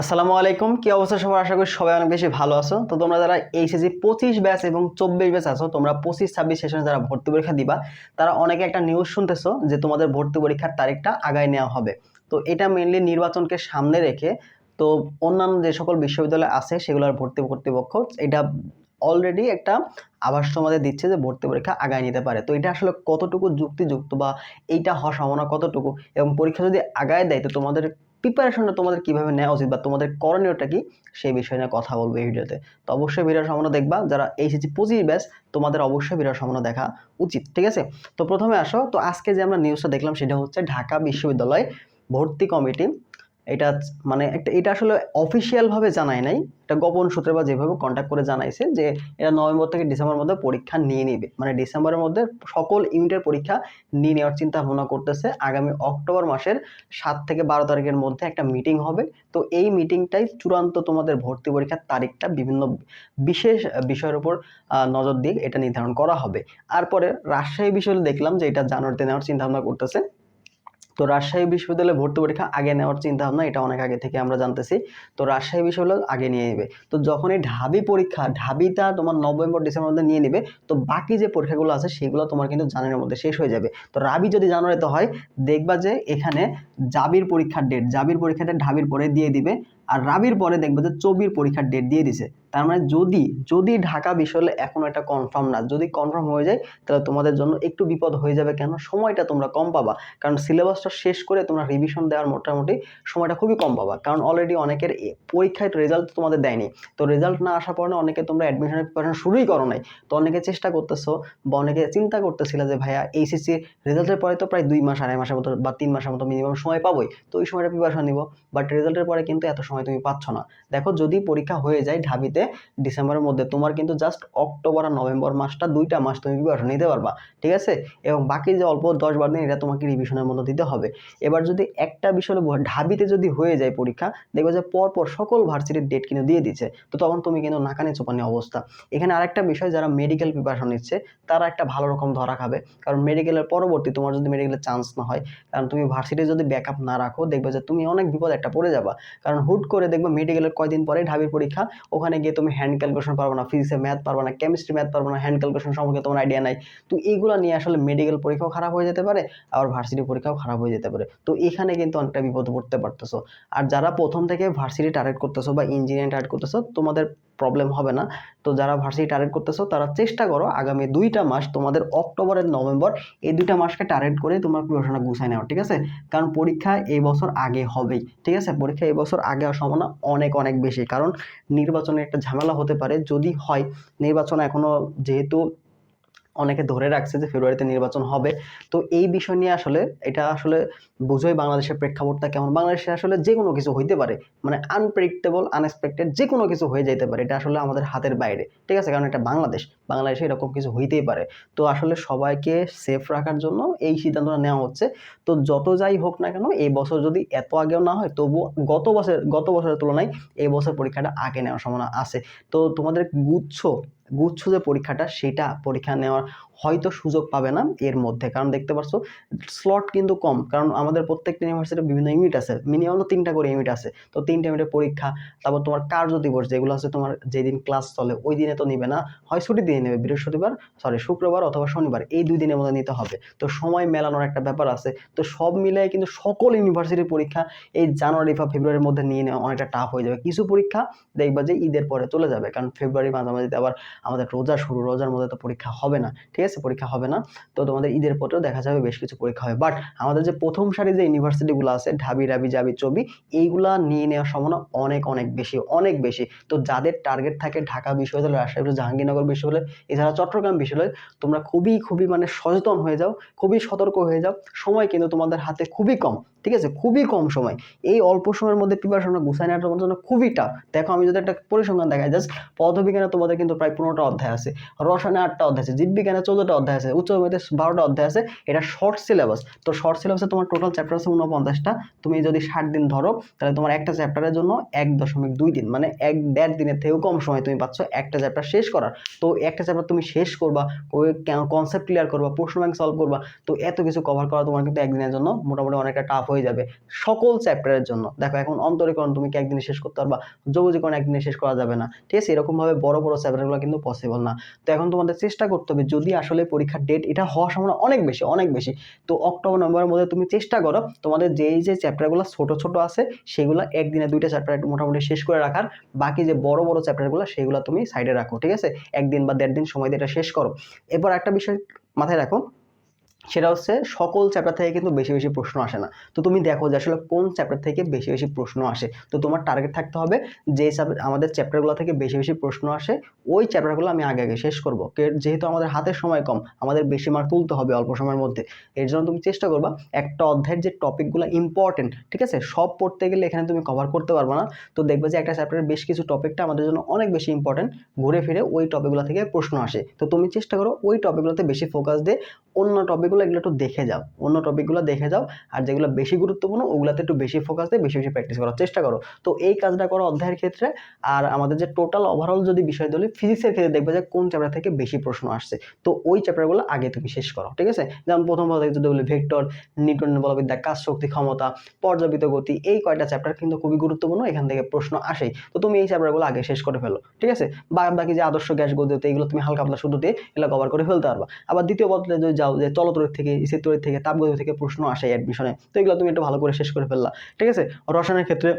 আসসালামু আলাইকুম। কি অবস্থা সবার? আশা করি সবাই অনেক বেশি ভালো আছো। তো তোমরা যারা এইচএসসি পঁচিশ ব্যাচ এবং চব্বিশ ব্যাচ আছো, তোমরা পঁচিশ, ছাব্বিশ সেশনে যারা ভর্তি পরীক্ষা দিবা, তারা অনেকে একটা নিউজ শুনতেছো যে তোমাদের ভর্তি পরীক্ষার তারিখটা আগায় নেওয়া হবে। তো এটা মেনলি নির্বাচনকে সামনে রেখে, তো অন্যান্য যে সকল বিশ্ববিদ্যালয় আছে, সেগুলোর ভর্তি কর্তৃপক্ষ, এটা অলরেডি একটা আভাস তোমাদের দিচ্ছে যে ভর্তি পরীক্ষা আগায় নিতে পারে। তো এটা আসলে কতটুকু যুক্তিযুক্ত বা এইটা হওয়ার সম্ভাবনা কতটুকু এবং পরীক্ষা যদি আগায় দেয়, তো তোমাদের প্রিপারেশনটা তোমাদের কীভাবে নেওয়া উচিত বা তোমাদের করণীয়টা কি, সেই বিষয় নিয়ে কথা বলব এই ভিডিওতে। তো অবশ্যই ভিডিও সামনে দেখবা, যারা এইচএসি পঁচিশ ব্যাস তোমাদের অবশ্যই ভিডিও সামনে দেখা উচিত, ঠিক আছে? তো প্রথমে আসো, তো আজকে যে আমরা নিউজটা দেখলাম, সেটা হচ্ছে ঢাকা বিশ্ববিদ্যালয় ভর্তি কমিটি এটা মানে একটা, এটা আসলে অফিসিয়ালভাবে জানায় নাই, এটা গোপন সূত্রে বা যেভাবে কন্ট্যাক্ট করে জানাইছে যে এরা নভেম্বর থেকে ডিসেম্বরের মধ্যে পরীক্ষা নিয়ে নেবে। মানে ডিসেম্বরের মধ্যে সকল ইউনিটের পরীক্ষা নিয়ে নেওয়ার চিন্তা ভাবনা করতেছে। আগামী অক্টোবর মাসের সাত থেকে বারো তারিখের মধ্যে একটা মিটিং হবে। তো এই মিটিংটাই চূড়ান্ত তোমাদের ভর্তি পরীক্ষার তারিখটা বিভিন্ন বিশেষ বিষয়ের উপর নজর দিয়ে এটা নির্ধারণ করা হবে। আর পরে রাজশাহী বিশ্ববিদ্যালয় দেখলাম যে এটা জানুয়ারিতে নেওয়ার চিন্তা ভাবনা করতেছে। তো রাজশাহী বিশ্ববিদ্যালয়ে ভর্তি পরীক্ষা আগে নেওয়ার চিন্তা ভাবনা এটা অনেক আগে থেকে আমরা জানতেছি। তো রাজশাহী বিশ্ববিদ্যালয় আগে নিয়ে নেবে। তো যখন এই ঢাবি পরীক্ষা, ঢাবিটা তোমার নভেম্বর ডিসেম্বর মধ্যে নিয়ে নেবে, তো বাকি যে পরীক্ষাগুলো আছে সেগুলো তোমার কিন্তু জানুয়ারির মধ্যে শেষ হয়ে যাবে। তো রাবি যদি জানুয়ারিতে হয়, দেখবা যে এখানে জাবির পরীক্ষার ডেট জাবির পরীক্ষাটা ঢাবির পরে দিয়ে দিবে। আর রাবির পরে দেখবে যে চবির পরীক্ষার ডেট দিয়ে দিছে। তার মানে যদি যদি ঢাকা বিশ্ববিদ্যালয় এখনও এটা কনফার্ম না, যদি কনফার্ম হয়ে যায়, তাহলে তোমাদের জন্য একটু বিপদ হয়ে যাবে কেন? সময়টা তোমরা কম পাবা। কারণ সিলেবাসটা শেষ করে তোমরা রিভিশন দেওয়ার মোটামুটি সময়টা খুবই কম পাবা। কারণ অলরেডি অনেকের পরীক্ষায় রেজাল্ট তোমাদের দেয়নি। তো রেজাল্ট না আসার পরে অনেকে তোমরা অ্যাডমিশনের প্রিপারেশন শুরুই করো নাই। তো অনেকে চেষ্টা করতেছো বা অনেকে চিন্তা করতেছিলে যে, ভাইয়া, এইচএসসি রেজাল্টের পরে তো প্রায় দুই মাস, আড়াই মাসের মতো বা তিন মাসের মতো মিনিমাম সময় পাবোই। তো ওই সময়টা প্রিপারেশন নিব। বাট রেজাল্টের পরে কিন্তু এত সময় তুমি পাচ্ছ না। দেখো, যদি পরীক্ষা হয়ে যায় ঢাবিতে ডিসেম্বরের মধ্যে, তোমার কিন্তু জাস্ট অক্টোবর আর নভেম্বর মাসটা দুইটা মাস তুমি প্রিপারেশন নিতে পারবা, ঠিক আছে? এবং বাকি যে অল্প দশ বার দিন, এটা তোমাকে রিভিশনের মধ্যে দিতে হবে। এবার যদি একটা বিষয় ঢাবিতে যদি হয়ে যায় পরীক্ষা, দেখবে যে পরপর সকল ভার্সিটির ডেট কিন্তু দিয়ে দিচ্ছে। তো তখন তুমি কিন্তু নাকানি চোপানি অবস্থা। এখানে আরেকটা বিষয়, যারা মেডিকেল প্রিপারেশন নিচ্ছে, তারা একটা ভালো রকম ধরা খাবে। কারণ মেডিকেলের পরবর্তী তোমার যদি মেডিকেলের চান্স না হয়, কারণ তুমি ভার্সিটি যদি ব্যাকআপ না রাখো, দেখবে যে তুমি অনেক বিপদ একটা পড়ে যাবা। কারণ হুট করে দেখবে মেডিকেলের কয়দিন পরে ঢাবির পরীক্ষা। ওখানে গিয়ে তুমি হ্যান্ড ক্যালকুলেশন পারব না ফিজিক্সে ম্যাথ পারব না কেমিস্ট্রি ম্যাথ পারব না হ্যান্ড ক্যালকুলেশন সম্পর্কে তোমার আইডিয়া নাই। তো এইগুলো নিয়ে আসলে মেডিকেল পরীক্ষাও খারাপ হয়ে যেতে পারে, আবার ভার্সিটি পরীক্ষাও খারাপ হয়ে যেতে পারে। তো এখানে কিন্তু অনেকটা বিপদ পড়তে পারতেছো। আর যারা প্রথম থেকে ভার্সিটি টার্গেট করতেছো বা ইঞ্জিনিয়ারিং টার্গেট করতেছো, তোমাদের প্রবলেম হবে না। তো যারা ভার্সিটি টার্গেট করতেছো, তারা চেষ্টা করো আগামী দুইটা মাস তোমাদের অক্টোবর আর নভেম্বর এই দুইটা মাসকে টার্গেট করে তোমার পড়াশোনা গুছায় নেওয়া, ঠিক আছে? কারণ পরীক্ষা এই বছর আগে হবেই, ঠিক আছে? পরীক্ষা এই বছর আগে হওয়ার সম্ভাবনা অনেক অনেক বেশি। কারণ নির্বাচনে একটা ঝামেলা হতে পারে, যদি হয়। নির্বাচন এখনও যেহেতু অনেকে ধরে রাখছে যে ফেব্রুয়ারিতে নির্বাচন হবে। তো এই বিষয় নিয়ে আসলে এটা আসলে বুঝোই বাংলাদেশের প্রেক্ষাপটটা কেমন? বাংলাদেশে আসলে যে কোনো কিছু হইতে পারে। মানে আনপ্রেডিক্টেবল আনএক্সপেক্টেড যে কোনো কিছু হয়ে যেতে পারে। এটা আসলে আমাদের হাতের বাইরে। ঠিক আছে? কারণ এটা বাংলাদেশ। বাংলাদেশে এরকম কিছু হইতেই পারে। তো আসলে সবাইকে সেফ রাখার জন্য এই সিদ্ধান্তটা নেওয়া হচ্ছে। তো যত যাই হোক না কেন, এই বছর যদি এত আগেও না হয় তবু গত বছর গত বছরের তুলনায় এই বছর পরীক্ষাটা আগে নেওয়ার সম্ভাবনা আছে। তো তোমাদের গুচ্ছ গুচ্ছ যে পরীক্ষাটা সেটা পরীক্ষা নেওয়ার হয়তো সুযোগ পাবে না এর মধ্যে। কারণ দেখতে পাচ্ছ স্লট কিন্তু কম। কারণ আমাদের প্রত্যেকটা ইউনিভার্সিটির বিভিন্ন ইউনিট আছে। মিনিমাম তো তিনটা করে ইউনিট আছে। তো তিনটা ইউনিটের পরীক্ষা, তারপর তোমার কার্য দিবস যেগুলো আছে তোমার যেদিন ক্লাস চলে, ওই দিনে তো নিবে না। হয় ছুটি দিয়ে নেবে, বৃহস্পতিবার সরি শুক্রবার অথবা শনিবার, এই দুই দিনের মধ্যে নিতে হবে। তো সময় মেলানোর একটা ব্যাপার আছে। তো সব মিলিয়ে কিন্তু সকল ইউনিভার্সিটির পরীক্ষা এই জানুয়ারি বা ফেব্রুয়ারির মধ্যে নিয়ে নেওয়া অনেকটা টাফ হয়ে যাবে। কিছু পরীক্ষা দেখবা যে ঈদের পরে চলে যাবে। কারণ ফেব্রুয়ারি মাঝামাঝিতে আবার আমাদের রোজা শুরু, রোজার মধ্যে তো পরীক্ষা হবে না। ঠিক আছে পরীক্ষা হবে না। তো তোমাদের ঈদের পরেও দেখা যাবে বেশ কিছু পরীক্ষা হবে। বাট আমাদের যে প্রথম সারি যে ইউনিভার্সিটিগুলো আছে, ঢাবি, রাবি, জাবি, চবি, এইগুলা নিয়ে নেওয়ার সম্ভাবনা অনেক অনেক বেশি অনেক বেশি। তো যাদের টার্গেট থাকে ঢাকা বিশ্ববিদ্যালয়, রাজশাহী, জাহাঙ্গীরনগর বিশ্ববিদ্যালয়, এছাড়া চট্টগ্রাম বিশ্ববিদ্যালয়, তোমরা খুবই খুবই মানে সচেতন হয়ে যাও, খুবই সতর্ক হয়ে যাও। সময় কিন্তু তোমাদের হাতে খুবই কম। ঠিক আছে? খুবই কম সময়। এই অল্প সময়ের মধ্যে প্রিপারেশনটা গুছাই নেওয়ার তোমার জন্য খুবই টাফ দেখো, আমি যদি একটা পরিসংখ্যান দেখাই জাস্ট পদার্থবিজ্ঞানে তোমাদের কিন্তু প্রায় পনেরোটা অধ্যায় আছে। রসায়নে আটটা অধ্যায় আছে, জীববিজ্ঞানে চোদ্দটা অধ্যায় আছে, উচ্চ বারোটা অধ্যায় আছে, এটা শর্ট সিলেবাস তো শর্ট সিলেবাসে তোমার টোটাল চ্যাপ্টার আছে উনপঞ্চাশটা। তুমি যদি ষাট দিন ধরো, তাহলে তোমার একটা চ্যাপ্টারের জন্য এক দশমিক দুই দিন মানে এক দেড় দিনের থেকেও কম সময় তুমি পাচ্ছ একটা চ্যাপ্টার শেষ করার। তো একটা চ্যাপ্টার তুমি শেষ করবা ওই কনসেপ্ট ক্লিয়ার করবা, প্রশ্ন ব্যাংক সলভ করবা, তো এত কিছু কভার করা তোমার কিন্তু একদিনের জন্য মোটামুটি অনেকটা টাফ হয়ে যাবে সকল চ্যাপ্টারের জন্য। দেখো, এখন অন্তরীকরণ তুমি কি একদিনে শেষ করতে পারবা? যোগজীকরণ একদিনে শেষ করা যাবে না। ঠিক আছে? এরকমভাবে বড় বড় চ্যাপ্টারগুলো কিন্তু পসিবল না। তো এখন তোমাদের চেষ্টা করতে হবে, যদি আসলে পরীক্ষার ডেট এটা হওয়ার সম্ভাবনা অনেক বেশি অনেক বেশি, তো অক্টোবর নভেম্বরের মধ্যে তুমি চেষ্টা করো তোমাদের যেই যে চ্যাপ্টারগুলো ছোট ছোট আছে, সেগুলো একদিনে দুইটা চ্যাপ্টার মোটামুটি শেষ করে রাখার, বাকি যে বড় বড় চ্যাপ্টারগুলো সেগুলো তুমি সাইডে রাখো। ঠিক আছে? একদিন বা দেড় দিন সময় দিয়ে এটা শেষ করো। এরপর একটা বিষয় মাথায় রাখো সেটা হচ্ছে সকল চ্যাপ্টার থেকে কিন্তু বেশি বেশি প্রশ্ন আসে না। তো তুমি দেখো যে আসলে কোন চ্যাপ্টার থেকে বেশি বেশি প্রশ্ন আসে। তো তোমার টার্গেট থাকতে হবে যে আমাদের চ্যাপ্টারগুলো থেকে বেশি বেশি প্রশ্ন আসে, ওই চ্যাপ্টারগুলো আমি আগে আগে শেষ করব। যেহেতু আমাদের হাতের সময় কম, আমাদের বেশি মার্ক তুলতে হবে অল্প সময়ের মধ্যে। এর জন্য তুমি চেষ্টা করবা একটা অধ্যায়ের যে টপিকগুলো ইম্পর্টেন্ট ঠিক আছে? সব পড়তে গেলে এখানে তুমি কভার করতে পারবে না। তো দেখবে যে একটা চ্যাপ্টারের বেশ কিছু টপিকটা আমাদের জন্য অনেক বেশি ইম্পর্টেন্ট ঘুরে ফিরে ওই টপিকগুলো থেকে প্রশ্ন আসে। তো তুমি চেষ্টা করো ওই টপিকগুলোতে বেশি ফোকাস দিয়ে অন্য টপিকগুলো এগুলো একটু দেখে যাও। অন্য টপিকগুলো দেখে যাও আর যেগুলো বেশি গুরুত্বপূর্ণ ওগুলোতে একটু বেশি ফোকাস দিয়ে বেশি বেশি প্র্যাকটিস করার চেষ্টা করো। তো এই কাজটা করো অধ্যায়ের ক্ষেত্রে আর আমাদের যে টোটাল ওভারঅল যদি বিষয় ধরি ফিজিক্সের ক্ষেত্রে দেখবে যে কোন চ্যাপ্টার থেকে বেশি প্রশ্ন আসছে। তো ওই চ্যাপ্টারগুলো আগে তুমি শেষ করো, ঠিক আছে? যেমন প্রথম পদে যদি বলি ভেক্টর নিউটনের বলবিদ্যা, কাজ শক্তি, ক্ষমতা, পর্যাপিত গতি, এই কয়টা চ্যাপ্টার কিন্তু খুবই গুরুত্বপূর্ণ, এখান থেকে প্রশ্ন আসেই। তো তুমি এই চ্যাপ্টারগুলো আগে শেষ করে ফেলো, ঠিক আছে? বা বাকি যে আদর্শ গ্যাস গতিতে এগুলো তুমি হালকা পাতলা শুধু দিয়ে এগুলো কভার করে ফেলতে পারবা। আবার দ্বিতীয় পদে যদি যাও যে চলতরিত থেকে স্থিরতরিত থেকে, তাপগতি থেকে প্রশ্ন আসে অ্যাডমিশনে তো এগুলো তুমি একটু ভালো করে শেষ করে ফেললা। ঠিক আছে? রসায়নের ক্ষেত্রে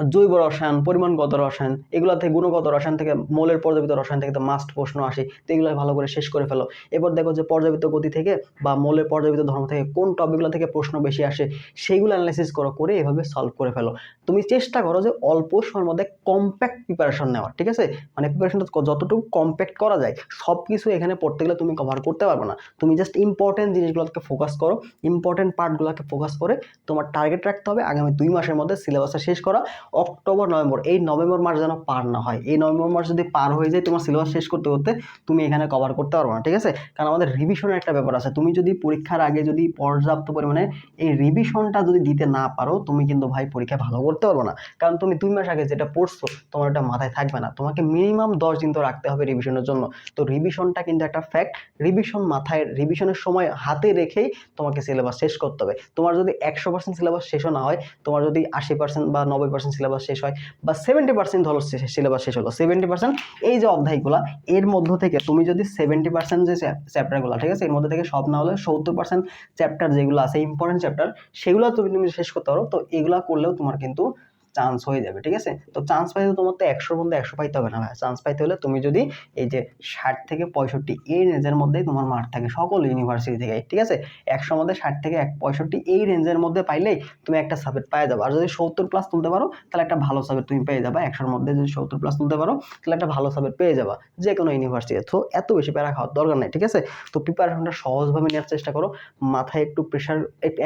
জৈব রসায়ন, পরিমাণগত রসায়ন এগুলো থেকে গুণগত রসায়ন থেকে, মৌলের পর্যাপিত রসায়ন থেকে তো মাস্ট প্রশ্ন আসে। তো এগুলো ভালো করে শেষ করে ফেলো। এবার দেখো যে পর্যাপিত গতি থেকে বা মৌলের পর্যাপিত ধর্ম থেকে কোন টপিকগুলো থেকে প্রশ্ন বেশি আসে, সেইগুলো অ্যানালাইসিস করো, করে এভাবে সলভ করে ফেলো। তুমি চেষ্টা করো যে অল্প সময়ের মধ্যে কম্প্যাক্ট প্রিপারেশন নেওয়ার, ঠিক আছে? মানে প্রিপারেশনটা যতটুকু কম্প্যাক্ট করা যায় সব কিছু এখানে পড়তে গেলে তুমি কভার করতে পারবে না। তুমি জাস্ট ইম্পর্টেন্ট জিনিসগুলোকে ফোকাস করো ইম্পর্টেন্ট পার্টগুলোকে ফোকাস করে তোমার টার্গেট রাখতে হবে, আগামী দুই মাসের মধ্যে সিলেবাসটা শেষ করা। অক্টোবর, নভেম্বর, এই নভেম্বর মাস যেন পার না হয়। এই নভেম্বর মাস যদি পার হয়ে যায়, তোমার সিলেবাস শেষ করতে করতে তুমি এখানে কভার করতে পারবে না, ঠিক আছে? কারণ আমাদের রিভিশনের একটা ব্যাপার আছে। তুমি যদি পরীক্ষার আগে যদি পর্যাপ্ত পরিমাণে এই রিভিশনটা যদি দিতে না পারো, তুমি কিন্তু ভাই পরীক্ষা ভালো করতে পারবে না। কারণ তুমি দুই মাস আগে যেটা পড়ছো, তোমার ওটা মাথায় থাকবে না। তোমাকে মিনিমাম দশ দিন তো রাখতে হবে রিভিশনের জন্য। তো রিভিশনটা কিন্তু একটা ফ্যাক্ট রিভিশন মাথায় রিভিশনের সময় হাতে রেখেই তোমাকে সিলেবাস শেষ করতে হবে। তোমার যদি একশো পার্সেন্ট সিলেবাস শেষও না হয়, তোমার যদি আশি পার্সেন্ট বা নব্বই পার্সেন্ট সিলেবাস শেষ হয় বা সেভেন্টি পার্সেন্ট ধরো সিলেবাস শেষ হলো। সেভেন্টি পার্সেন্ট এই যে অধ্যায়গুলো, এর মধ্য থেকে তুমি যদি সেভেন্টি পার্সেন্ট যে চ্যাপ্টারগুলো ঠিক আছে? এর মধ্যে থেকে সব না হলে সত্তর পার্সেন্ট চ্যাপ্টার যেগুলো আছে ইম্পর্টেন্ট চ্যাপ্টার সেগুলো তুমি তুমি শেষ করতে পারো, তো এগুলো করলেও তোমার কিন্তু চান্স হয়ে যাবে, ঠিক আছে? তো চান্স পাইতে তোমার তো একশোর মধ্যে একশো পাইতে হবে না ভাই। চান্স পাইতে হলে তুমি যদি এই যে ষাট থেকে পঁয়ষট্টি এই রেঞ্জের মধ্যেই তোমার মার্ক থাকে, সকল ইউনিভার্সিটি থেকে, ঠিক আছে? একশোর মধ্যে ষাট থেকে এক পঁয়ষট্টি এই রেঞ্জের মধ্যে পাইলেই তুমি একটা সাবজেক্ট পেয়ে যাবে। আর যদি সত্তর প্লাস তুলতে পারো, তাহলে একটা ভালো সাবজেক্ট তুমি পেয়ে যাবে। একশোর মধ্যে যদি সত্তর প্লাস তুলতে পারো, তাহলে একটা ভালো সাবজেক্ট পেয়ে যাবা। যে কোনো ইউনিভার্সিটি তো এত বেশি প্যারা খাওয়ার দরকার নেই, ঠিক আছে? তো প্রিপারেশনটা সহজভাবে নেওয়ার চেষ্টা করো। মাথায় একটু প্রেশার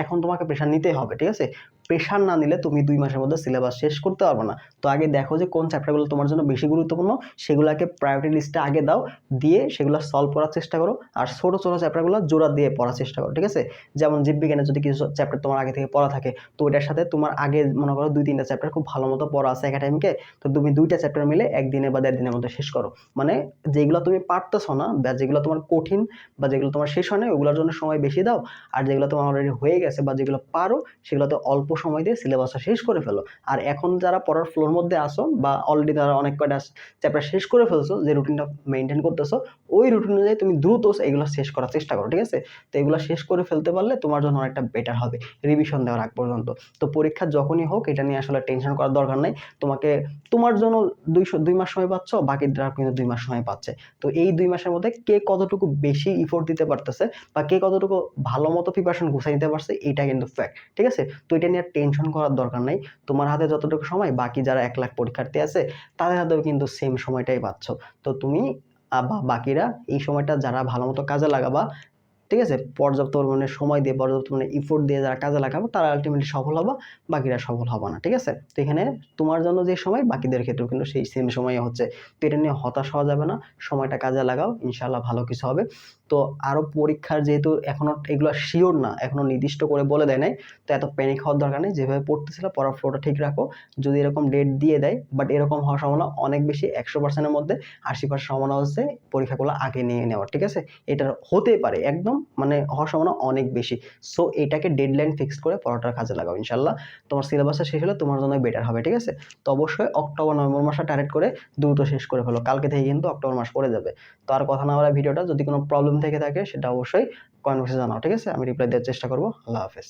এখন তোমাকে প্রেশার নিতেই হবে, ঠিক আছে? প্রেশার না নিলে তুমি দুই মাসের মধ্যে সিলেবাস শেষ করতে পারবে না। তো আগে দেখো যে কোন চ্যাপ্টারগুলো তোমার জন্য বেশি গুরুত্বপূর্ণ, সেগুলোকে প্রায়োরিটি লিস্টে আগে দাও, দিয়ে সেগুলো সলভ করার চেষ্টা করো, আর ছোটো ছোটো চ্যাপ্টারগুলো জোড়া দিয়ে পড়ার চেষ্টা করো, ঠিক আছে? যেমন জীববিজ্ঞানের যদি কিছু চ্যাপ্টার তোমার আগে থেকে পড়া থাকে, তো ওইটার সাথে তোমার আগে মনে করো দুই তিনটা চ্যাপ্টার খুব ভালো মতো পড়া আছে একাডেমিকে তো তুমি দুইটা চ্যাপ্টার মিলে একদিনে বা দেড় দিনের মধ্যে শেষ করো। মানে যেগুলো তুমি পারতেছো না, বা যেগুলো তোমার কঠিন, বা যেগুলো তোমার শেষ হয় না ওগুলোর জন্য সময় বেশি দাও, আর যেগুলো তোমার অলরেডি হয়ে গেছে, বা যেগুলো পারো, সেগুলোতে অল্প সময় দিয়ে সিলেবাসটা শেষ করে ফেলো। আর এখন যারা পড়ার ফ্লোর মধ্যে আসো বা অলরেডি তারা অনেক কয়টা চ্যাপ্টার শেষ করে ফেলছো, যে রুটিনটা মেনটেন করতেছো, ওই রুটিন অনুযায়ী তুমি দ্রুত এগুলো শেষ করার চেষ্টা করো, ঠিক আছে? তো এগুলো শেষ করে ফেলতে পারলে তোমার জন্য অনেকটা বেটার হবে রিভিশন দেওয়ার আগ পর্যন্ত। তো পরীক্ষা যখনই হোক, এটা নিয়ে আসলে টেনশন করার দরকার নেই। তোমাকে তোমার জন্য দুইশো, দুই মাস সময় পাচ্ছ, বাকি বাকিরা কিন্তু দুই মাস সময় পাচ্ছে। তো এই দুই মাসের মধ্যে কে কতটুকু বেশি ইফোর্ট দিতে পারতেছে বা কে কতটুকু ভালো মতো প্রিপারেশন গুছাই নিতে পারছে এটা কিন্তু ফ্যাক্ট ঠিক আছে? তো এটা নিয়ে টেনশন করার দরকার নেই। তোমার হাতে যতটুকু সময়, বাকি যারা এক লাখ পরীক্ষার্থী আছে, তাদের হাতেও কিন্তু সেম সময়টাই পাচ্ছ। তো তুমি বাকিরা এই সময়টা যারা ভালো মতো কাজে লাগাবা, ঠিক আছে? পর্যাপ্ত পরিমাণে সময় দিয়ে, পর্যাপ্ত পরিমাণে ইফোর্ট দিয়ে যারা কাজে লাগাবো, তারা আলটিমেটলি সফল হবা, বাকিরা সফল হবে না, ঠিক আছে? তো এখানে তোমার জন্য যে সময়, বাকিদের ক্ষেত্রেও কিন্তু সেই সেম সময় হচ্ছে। তো এটা নিয়ে হতাশ হওয়া যাবে না, সময়টা কাজে লাগাও ইনশাল্লাহ ভালো কিছু হবে। তো আরও পরীক্ষার যেহেতু এখনও এগুলো শিওর না এখনও নির্দিষ্ট করে বলে দেয় নাই, তো এত প্যানিক হওয়ার দরকার নেই, যেভাবে পড়তেছিল পড়ার ফ্লোটা ঠিক রাখো, যদি এরকম ডেট দিয়ে দেয় বাট এরকম হওয়ার সম্ভাবনা অনেক বেশি, একশো পার্সেন্টের মধ্যে আশি পার্সেন্ট সম্ভাবনা হচ্ছে পরীক্ষাগুলো আগে নিয়ে নেওয়ার, ঠিক আছে? এটা হতে পারে, একদম মানে হওয়ার সম্ভাবনা অনেক বেশি। সো এটাকে ডেডলাইন ফিক্স করে পড়াটার কাজে লাগাও ইনশাল্লাহ তোমার সিলেবাসটা শেষ হলে তোমার জন্য বেটার হবে, ঠিক আছে? তো অবশ্যই অক্টোবর, নভেম্বর মাসটা টার্গেট করে দ্রুত শেষ করে ফেলো, কালকে থেকে কিন্তু অক্টোবর মাস পড়ে যাবে। তো আর কথা না বলা ভিডিওটা, যদি কোনো প্রবলেম থেকে থাকে, সেটা অবশ্যই কমেন্ট বক্সে জানাও, ঠিক আছে? আমি রিপ্লাই দেওয়ার চেষ্টা করব। আল্লাহ হাফেজ।